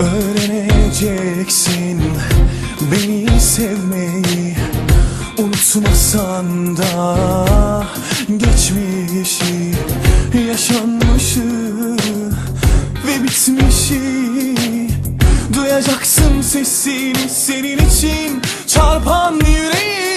Öğreneceksin beni sevmeyi. Unutmasan da geçmişi Yaşanmışı ve bitmişi. Duyacaksın sesini senin için. Çarpan yüreği.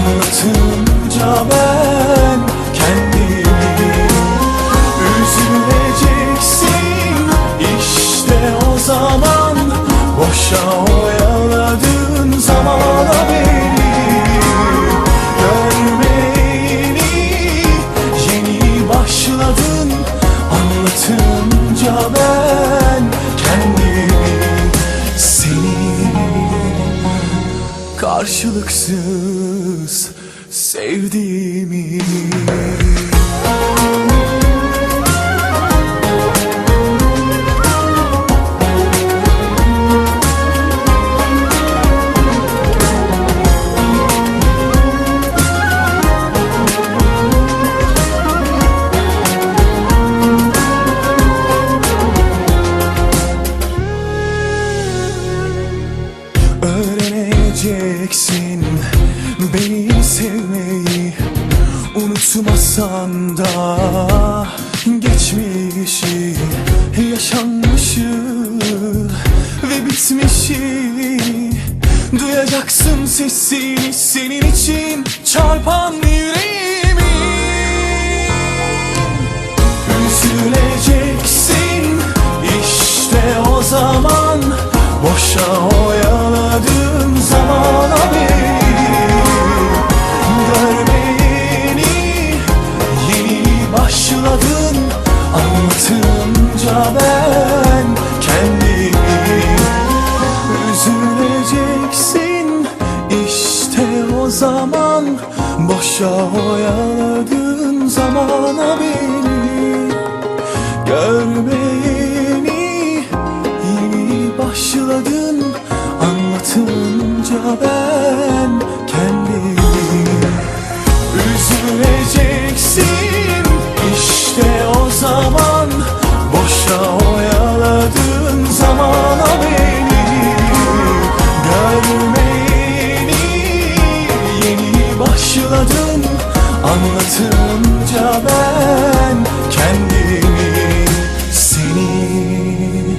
Anlatınca ben kendimi Üzüleceksin. İşte o zaman Boşa oyaladığın zamana beni Görmeyeni yeni başladın. Anlatınca ben kendimi Seni karşılıksız sevdiğimi. Öğreneceksin Unutmasan da geçmişi Yaşanmışı ve bitmişi. Duyacaksın sesini senin için çarpan yüreğimi. Üzüleceksin işte o zaman Boşa oyaladığın zaman Boşa oyaladığın zamana beni. Görmeyeni yeni başladın Anlatınca ben kendimi Seni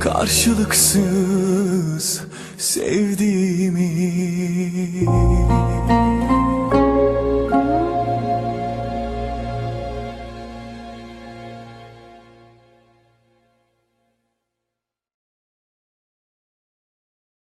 karşılıksız sevdiğimi